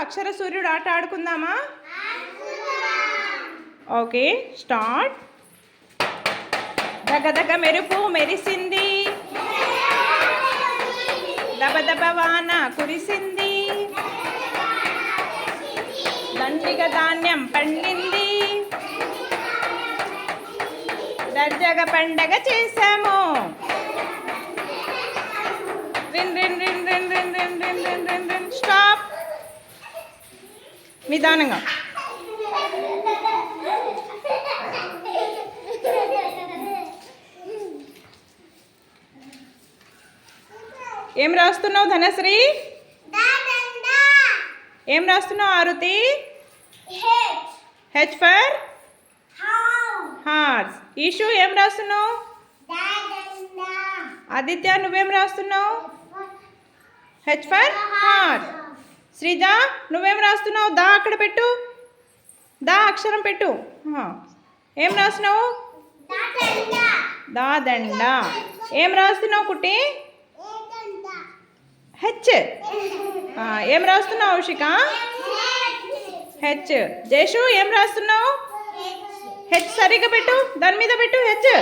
అక్షర సూర్యుడు ఆట ఆడుకుందామా? Okay start. దగ దగ మెరుపు మెరిసింది. దబ దబ వాన కురిసింది. దండిగా ధాన్యం పండింది. దర్జాగా పండగ చేశాము. రిన్ రిన్ రిన్ రిన్ రిన్ రిన్ రిన్ రిన్ రిన్ రిన్ స్టాప్ నిదానంగా. ఏం రాస్తున్నావు ధనశ్రీ? ఏం రాస్తున్నావు Aruthi? H for horse Eshu ఏం రాస్తున్నావు? ఆదిత్య నువ్వేం రాస్తున్నావు? హెచ్ ఫర్ హార్స్ శ్రీజ నువ్వేం రాస్తున్నావు? దా అక్కడ పెట్టు. దా అక్షరం పెట్టు. ఏం రాస్తున్నావు? దా దండ. ఏం రాస్తున్నావు కుట్టి? హెచ్. ఏం రాస్తున్నావు ఔషిక? హెచ్. జేషు ఏం రాస్తున్నావు? హెచ్ సరిగ్గా పెట్టు. దాని మీద పెట్టు హెచ్.